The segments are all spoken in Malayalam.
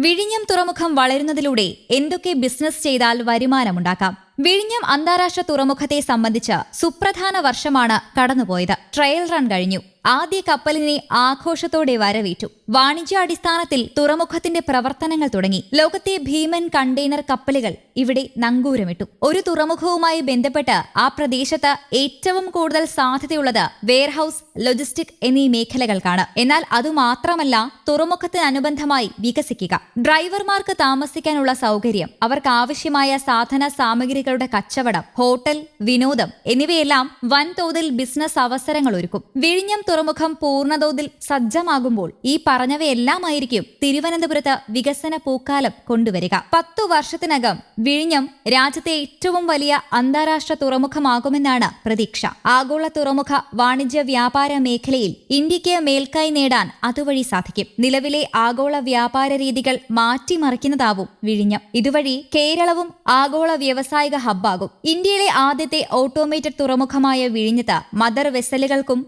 വിഴിഞ്ഞം തുറമുഖം വളരുന്നതിലൂടെ എന്തൊക്കെ ബിസിനസ് ചെയ്താൽ വരുമാനമുണ്ടാക്കാം? വിഴിഞ്ഞം അന്താരാഷ്ട്ര തുറമുഖത്തെ സംബന്ധിച്ച് സുപ്രധാന വർഷമാണ് കടന്നുപോയത്. ട്രയൽ റൺ കഴിഞ്ഞു. ആദ്യ കപ്പലിനെ ആഘോഷത്തോടെ വരവേറ്റു. വാണിജ്യാടിസ്ഥാനത്തിൽ തുറമുഖത്തിന്റെ പ്രവർത്തനങ്ങൾ തുടങ്ങി. ലോകത്തെ ഭീമൻ കണ്ടെയ്നർ കപ്പലുകൾ ഇവിടെ നങ്കൂരമിട്ടു. ഒരു തുറമുഖവുമായി ബന്ധപ്പെട്ട് ആ പ്രദേശത്ത് ഏറ്റവും കൂടുതൽ സാധ്യതയുള്ളത് വെയർഹൌസ് ലോജിസ്റ്റിക് എന്നീ മേഖലകൾക്കാണ്. എന്നാൽ അതുമാത്രമല്ല തുറമുഖത്തിനനുബന്ധമായി വികസിക്കുക. ഡ്രൈവർമാർക്ക് താമസിക്കാനുള്ള സൗകര്യം അവർക്ക് ആവശ്യമായ സാധന സാമഗ്രികളുടെ കച്ചവടം ഹോട്ടൽ വിനോദം എന്നിവയെല്ലാം വൻതോതിൽ ബിസിനസ് അവസരങ്ങൾ ഒരുക്കും. വിഴിഞ്ഞം തുറമുഖം പൂർണതോതിൽ സജ്ജമാകുമ്പോൾ ഈ പറഞ്ഞവയെല്ലാമായിരിക്കും തിരുവനന്തപുരത്ത് വികസന പൂക്കാലം കൊണ്ടുവരിക. പത്തു വർഷത്തിനകം വിഴിഞ്ഞം രാജ്യത്തെ ഏറ്റവും വലിയ അന്താരാഷ്ട്ര തുറമുഖമാകുമെന്നാണ് പ്രതീക്ഷ. ആഗോള തുറമുഖ വാണിജ്യ വ്യാപാര മേഖലയിൽ ഇന്ത്യയ്ക്ക് മേൽക്കൈ നേടാൻ അതുവഴി സാധിക്കും. നിലവിലെ ആഗോള വ്യാപാര രീതികൾ മാറ്റിമറിക്കുന്നതാവും വിഴിഞ്ഞം. ഇതുവഴി കേരളവും ആഗോള വ്യാവസായിക ഹബ്ബാകും. ഇന്ത്യയിലെ ആദ്യത്തെ ഓട്ടോമേറ്റഡ് തുറമുഖമായ വിഴിഞ്ഞത്ത് മദർ വെസലുകൾക്കും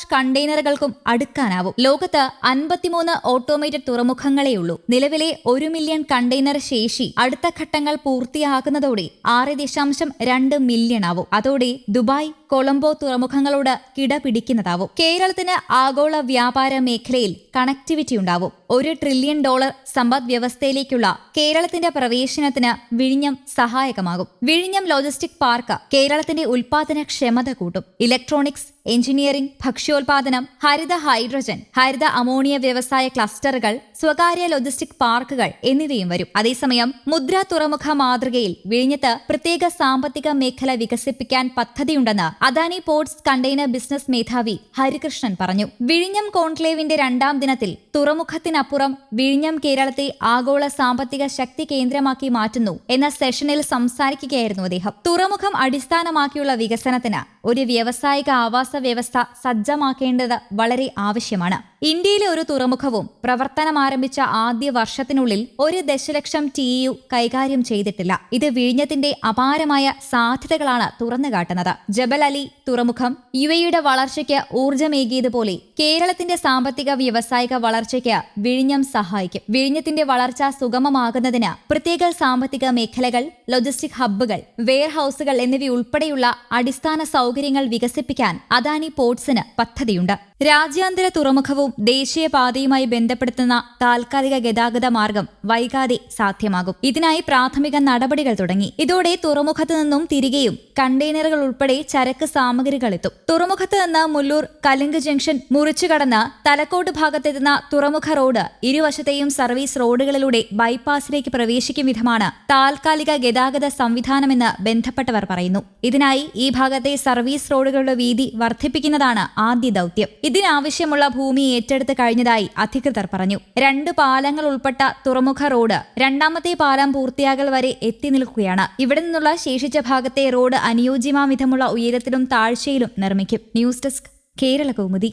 അൾട്രാലാർജ് കണ്ടെയ്നറുകൾക്കും അടുക്കാനാവും. ലോകത്ത് അൻപത്തിമൂന്ന് ഓട്ടോമേറ്റഡ് തുറമുഖങ്ങളെയുള്ളൂ. നിലവിലെ ഒരു മില്യൺ കണ്ടെയ്നർ ശേഷി അടുത്ത ഘട്ടങ്ങൾ പൂർത്തിയാകുന്നതോടെ ആറ് ദശാംശം രണ്ട് മില്യൺ ആവും. അതോടെ ദുബായ് കൊളംബോ തുറമുഖങ്ങളോട് കിടപിടിക്കുന്നതാവും കേരളത്തിന് ആഗോള വ്യാപാര മേഖലയിൽ കണക്ടിവിറ്റി ഉണ്ടാവും. ഒരു ട്രില്യൺ ഡോളർ സമ്പദ് വ്യവസ്ഥയിലേക്കുള്ള കേരളത്തിന്റെ പ്രവേശനത്തിന് വിഴിഞ്ഞം സഹായകമാകും. വിഴിഞ്ഞം ലോജിസ്റ്റിക് പാർക്ക് കേരളത്തിന്റെ ഉൽപാദന ക്ഷമത കൂട്ടും. ഇലക്ട്രോണിക്സ് എഞ്ചിനീയറിംഗ് ഭക്ഷ്യോൽപാദനം ഹരിത ഹൈഡ്രജൻ ഹരിത അമോണിയ വ്യവസായ ക്ലസ്റ്ററുകൾ സ്വകാര്യ ലോജിസ്റ്റിക് പാർക്കുകൾ എന്നിവയും വരും. അതേസമയം മുദ്ര തുറമുഖ മാതൃകയിൽ വിഴിഞ്ഞത്ത് പ്രത്യേക സാമ്പത്തിക മേഖല വികസിപ്പിക്കാൻ പദ്ധതിയുണ്ടെന്ന് അദാനി പോർട്സ് കണ്ടെയ്നർ ബിസിനസ് മേധാവി ഹരികൃഷ്ണൻ പറഞ്ഞു. വിഴിഞ്ഞം കോൺക്ലേവിന്റെ രണ്ടാം ദിനത്തിൽ തുറമുഖത്തിനപ്പുറം വിഴിഞ്ഞം കേരളത്തെ ആഗോള സാമ്പത്തിക ശക്തി കേന്ദ്രമാക്കി മാറ്റുന്നു എന്ന സെഷനിൽ സംസാരിക്കുകയായിരുന്നു അദ്ദേഹം. തുറമുഖം അടിസ്ഥാനമാക്കിയുള്ള വികസനത്തിന് ഒരു വ്യാവസായിക ആവാസ വ്യവസ്ഥ സജ്ജമാക്കേണ്ടത് വളരെ ആവശ്യമാണ്. ഇന്ത്യയിലെ ഒരു തുറമുഖവും പ്രവർത്തനം ആരംഭിച്ച ആദ്യ വർഷത്തിനുള്ളിൽ ഒരു ദശലക്ഷം ടി യു കൈകാര്യം ചെയ്തിട്ടില്ല. ഇത് വിഴിഞ്ഞത്തിന്റെ അപാരമായ സാധ്യതകളാണ് തുറന്നുകാട്ടുന്നത്. ജബൽ അലി തുറമുഖം യു എയുടെ വളർച്ചയ്ക്ക് ഊർജമേകിയതുപോലെ കേരളത്തിന്റെ സാമ്പത്തിക വ്യവസായിക വളർച്ചയ്ക്ക് വിഴിഞ്ഞം സഹായിക്കും. വിഴിഞ്ഞത്തിന്റെ വളർച്ച സുഗമമാകുന്നതിന് പ്രത്യേക സാമ്പത്തിക മേഖലകൾ ലോജിസ്റ്റിക് ഹബ്ബുകൾ വെയർ ഹൌസുകൾ എന്നിവയുൾപ്പെടെയുള്ള അടിസ്ഥാന സൗകര്യങ്ങൾ വികസിപ്പിക്കാൻ അദാനി പോർട്സിന് പദ്ധതിയുണ്ട് രാജ്യാന്തര തുറമുഖവും ദേശീയപാതയുമായി ബന്ധപ്പെടുത്തുന്ന താൽക്കാലിക ഗതാഗത മാർഗം വൈകാതെ സാധ്യമാകും. ഇതിനായി പ്രാഥമിക നടപടികൾ തുടങ്ങി. ഇതോടെ തുറമുഖത്തു നിന്നും തിരികെയും കണ്ടെയ്നറുകൾ ഉൾപ്പെടെ ചരക്ക് സാമഗ്രികൾ എത്തും. തുറമുഖത്ത് നിന്ന് മുല്ലൂർ കലിംഗ് ജംഗ്ഷൻ മുറിച്ചു കടന്ന് തലക്കോട്ട് ഭാഗത്തെത്തുന്ന തുറമുഖ റോഡ് ഇരുവശത്തെയും സർവീസ് റോഡുകളിലൂടെ ബൈപ്പാസിലേക്ക് പ്രവേശിക്കും വിധമാണ് താൽക്കാലിക ഗതാഗത സംവിധാനമെന്ന് ബന്ധപ്പെട്ടവർ പറയുന്നു. ഇതിനായി ഈ ഭാഗത്തെ സർവീസ് റോഡുകളുടെ വീതി വർദ്ധിപ്പിക്കുന്നതാണ് ആദ്യ ദൗത്യം. ഇതിനാവശ്യമുള്ള ഭൂമി ഏറ്റെടുത്ത് കഴിഞ്ഞതായി അധികൃതർ പറഞ്ഞു. രണ്ട് പാലങ്ങൾ ഉൾപ്പെട്ട തുറമുഖ റോഡ് രണ്ടാമത്തെ പാലം പൂർത്തിയാകൽ വരെ എത്തി നിൽക്കുകയാണ്. ഇവിടെ നിന്നുള്ള ശേഷിച്ച ഭാഗത്തെ റോഡ് അനുയോജ്യമാം വിധമുള്ള ഉയരത്തിലും താഴ്ചയിലും നിർമ്മിക്കും. News desk Kerala Kaumudi.